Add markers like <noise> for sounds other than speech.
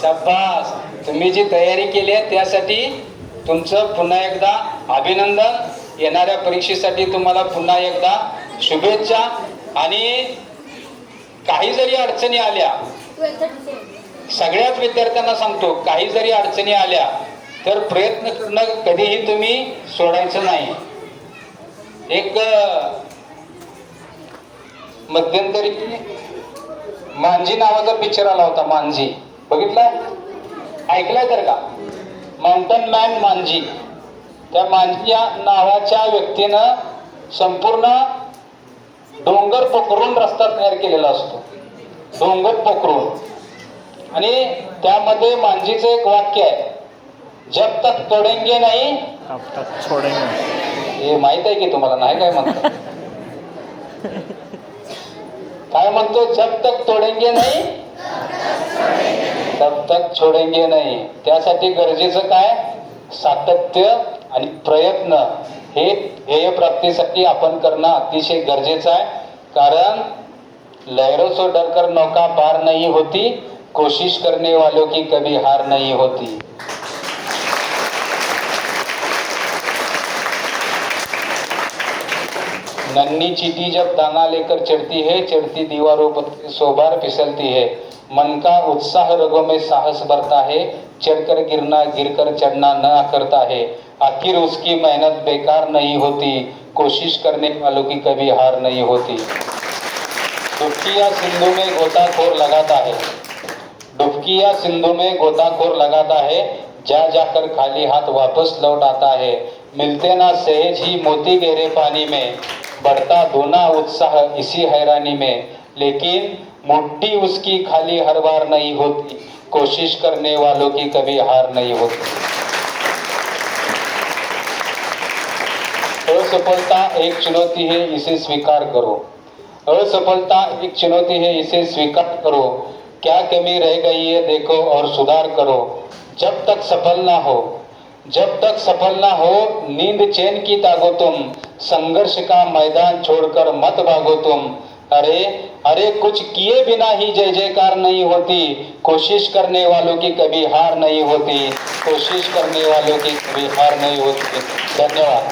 शाबास. तुम्ही जी तयारी केली आहे त्यासाठी तुमचं पुन्हा एकदा अभिनंदन. येणाऱ्या परीक्षेसाठी तुम्हाला पुन्हा एकदा शुभेच्छा. आणि काही जरी अडचणी आल्या सगळ्याच विद्यार्थ्यांना सांगतो काही जरी अडचणी आल्या तर प्रयत्न करणं कधीही तुम्ही सोडायचं नाही. एक मध्यंतरी मांजी नावाचा पिक्चर आला होता मांजी. बघितलाय? ऐकलाय तर का? माउंटन मॅन मांजी त्या मांजी या नावाच्या व्यक्तीनं संपूर्ण डोंगर पोखरून रस्ता तयार केलेला असतो. डोंगर पोखरून. आणि त्यामध्ये मांजीचं एक वाक्य आहे. जब तक तोडेंगे नाही। हे माहीत आहे की तुम्हाला? नाही काय म्हणतो? <laughs> काय म्हणतो? जब तक तोडेंगे नाही सोडेंगे छोडेंगे नाही. त्यासाठी गरजेचं काय? सातत्य आणि प्रयत्न. हे ध्येय प्राप्तीसाठी आपण करणं अतिशय गरजेचं आहे. कारण लहरों से डरकर नौका पार नहीं होती कोशिश करने वालों की कभी हार नहीं होती. नन्ही चीटी जब दाना लेकर चढ़ती है चढ़ती दीवारों पर सोबार फिसलती है. मन का उत्साह रगों में साहस भरता है चढ़कर गिरना, गिरकर चढ़ना न करता है। आखिर उसकी मेहनत बेकार नहीं होती, कोशिश करने वालों की कभी हार नहीं होती। डुबकी या सिंधु में गोताखोर लगाता है। डुबकिया सिंधु में गोताखोर लगाता है, जा जाकर खाली हाथ वापस लौट आता है। मिलते ना सहज ही मोती गहरे पानी में, बढ़ता धोना उत्साह इसी हैरानी में। लेकिन मुट्ठी उसकी खाली हर बार नहीं होती। कोशिश करने वालों की कभी हार नहीं होती। असफलता एक चुनौती है, इसे स्वीकार करो। असफलता एक चुनौती है, इसे स्वीकार करो। क्या कमी रह गई है, देखो और सुधार करो। जब तक सफल ना हो, जब तक सफल ना हो, नींद चैन की तागो तुम। संघर्ष का मैदान छोड़कर मत भागो तुम। अरे अरे कुछ किए बिना ही जय जयकार नहीं होती। कोशिश करने वालों की कभी हार नहीं होती। कोशिश करने वालों की कभी हार नहीं होती। धन्यवाद।